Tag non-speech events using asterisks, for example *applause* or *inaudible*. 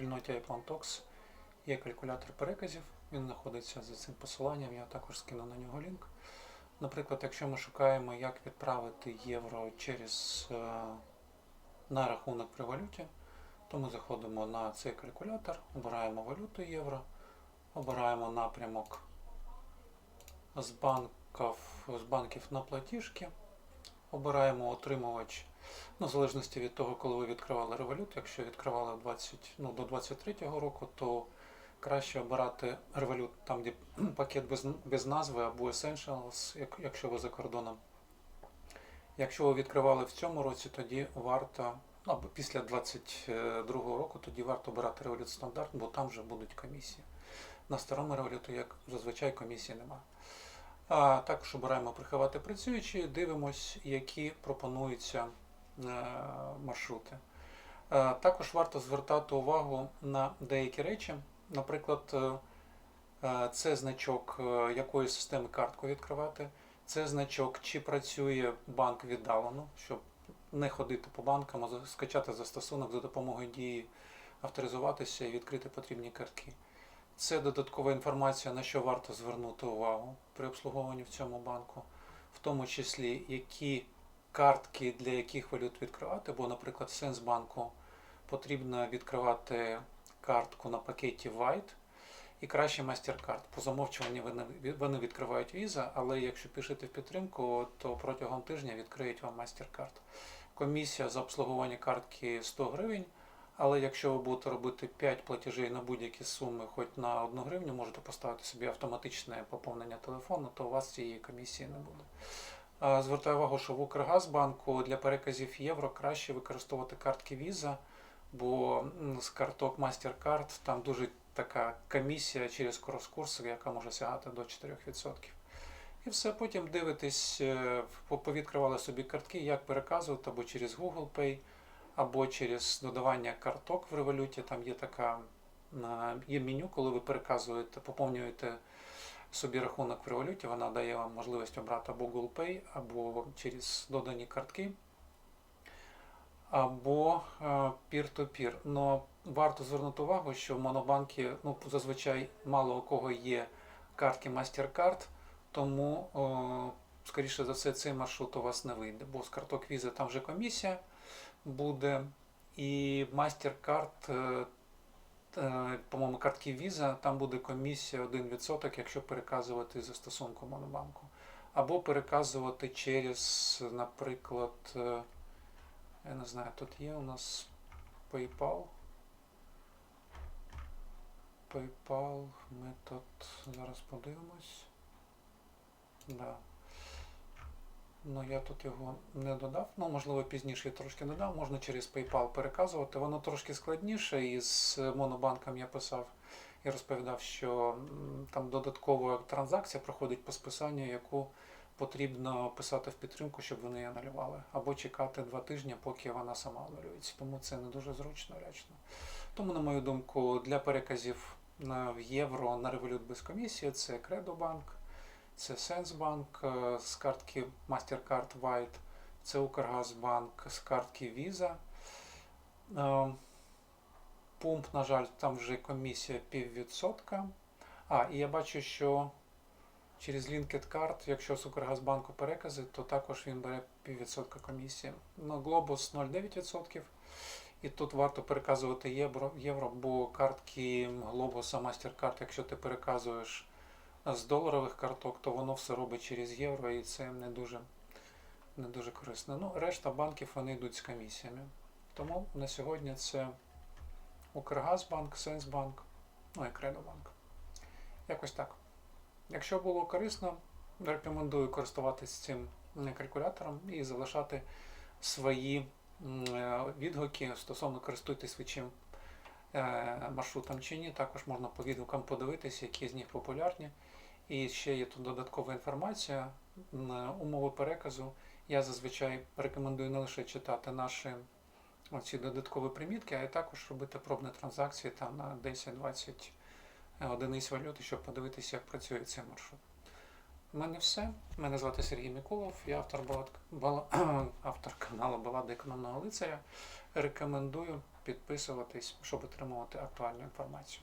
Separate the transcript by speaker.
Speaker 1: спільноті iPlantox є калькулятор переказів. Він знаходиться за цим посиланням, я також скину на нього лінк. Наприклад, якщо ми шукаємо, як відправити євро через е, на рахунок при валюті, то ми заходимо на цей калькулятор, обираємо валюту євро, обираємо напрямок з банків, з банків на платіжки, обираємо отримувач, ну, в залежності від того, коли ви відкривали револют. Якщо відкривали 20, ну, до 23-го року, то краще обирати револют там, де *clears throat* пакет без, без назви або Essentials, як, якщо ви за кордоном. Якщо ви відкривали в цьому році, тоді варто, ну, або після 22-го року, тоді варто обирати револют стандарт, бо там вже будуть комісії. На старому революту, як зазвичай, комісії немає. А також обираємо приховати працюючі, дивимось, які пропонуються маршрути. Е, Також варто звертати увагу на деякі речі. Наприклад, е, е, це значок е, якої системи картку відкривати, це значок, чи працює банк віддалено, щоб не ходити по банкам, а скачати застосунок за допомогою дії, авторизуватися і відкрити потрібні картки. Це додаткова інформація, на що варто звернути увагу при обслуговуванні в цьому банку, в тому числі які картки для яких валют відкривати, бо, наприклад, в Сенсбанку потрібно відкривати картку на пакеті White і краще MasterCard. По замовчуванню вони, вони відкривають Visa, але якщо пишете в підтримку, то протягом тижня відкриють вам MasterCard. Комісія за обслуговування картки 100 гривень. Але якщо ви будете робити 5 платежей на будь-які суми, хоч на 1 гривню, можете поставити собі автоматичне поповнення телефону, то у вас цієї комісії не буде. Звертаю увагу, що в Укргазбанку для переказів євро краще використовувати картки Visa, бо з карток MasterCard там дуже така комісія через крос-курс, яка може сягати до 4%. І все, потім дивитесь, е, повідкривали собі картки, як переказувати або через Google Pay, або через додавання карток в революті. Там є така є меню, коли ви переказуєте, поповнюєте собі рахунок в революті, вона дає вам можливість обрати або Google Pay, або через додані картки, або е, peer-to-peer. Но варто звернути увагу, що в монобанки ну, зазвичай мало у кого є картки MasterCard, тому, о, скоріше за все, цей маршрут у вас не вийде, бо з карток Visa там вже комісія буде. І MasterCard, е, е, по-моєму, картки Visa, там буде комісія 1%, якщо переказувати за стосунку Монобанку. Або переказувати через, наприклад, е, я не знаю, тут є у нас PayPal. PayPal метод. Зараз подивимось. Да. Ну, я тут його не додав. Ну, можливо, пізніше я трошки додав. Можна через PayPal переказувати. Воно трошки складніше. І з монобанком я писав і розповідав, що там додаткова транзакція проходить по списанню, яку потрібно писати в підтримку, щоб вони її. Або чекати два тижні, поки вона сама анулюється. Тому це не дуже зручно речно. Тому, на мою думку, для переказів в євро на револют без комісії це Кредобанк. Це Сенсбанк е, з картки MasterCard White, це Укргазбанк з картки Visa. Е, Пумп, на жаль, там вже комісія піввідсотка. А, і я бачу, що через Linked Card, якщо з Укргазбанку перекази, то також він бере піввідсотка комісії. На Globus 0,9%. І тут варто переказувати євро, євро бо картки Globus, MasterCard, якщо ти переказуєш з доларових карток, то воно все робить через євро і це не дуже, не дуже корисно. Ну, решта банків вони йдуть з комісіями. Тому на сьогодні це Укргазбанк, Сенсбанк, ну і Кредобанк. Якось так. Якщо було корисно, рекомендую користуватись цим калькулятором і залишати свої е, відгуки стосовно користуйтесь ви чим е, маршрутом чи ні. Також можна по відгукам подивитися, які з них популярні. І ще є тут додаткова інформація умови переказу. Я зазвичай рекомендую не лише читати наші оці додаткові примітки, а й також робити пробні транзакції там на 10-20 одиниць валюти, щоб подивитися, як працює цей маршрут. У мене все. Мене звати Сергій Миколов, я автор, балад... бала... *clears throat* автор каналу Балада економного лицаря. Рекомендую підписуватись, щоб отримувати актуальну інформацію.